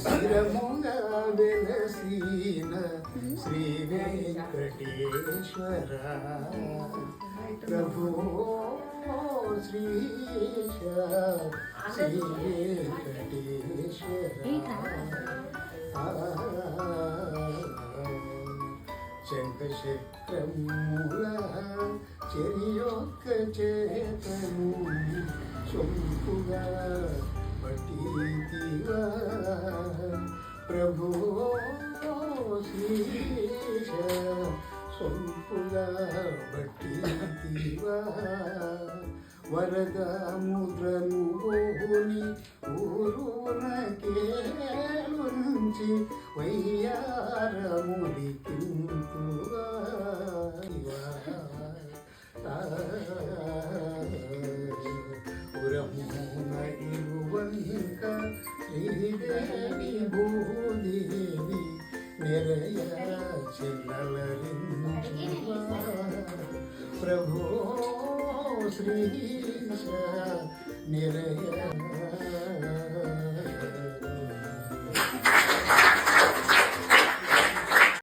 స్థిరముగా వెలసిన శ్రీ వెంకటేశ్వర ప్రభు శ్రీశ శ్రీ వెంకటేశ్వర శంఖచక్రమూల చెరియొక్క చేతను సొంపుగా పట్టితివా. ಶೀಶ ಸ್ವಲ್ಪುಗ ಬಟ್ಟಿ ದೀವ ವರದ ಮುದ್ರನು ಓಹುನಿ ಊರುನ ಕೇಳುಂಚಿ ವೈಯಾರ ಮುಡಿ ಕಿಂತುವ ಉರಮೂನ ಇರುವಂಕ ಶ್ರೀದೇವಿ ಭೂದೇವಿ ప్రభో శ్రీశ నిరయ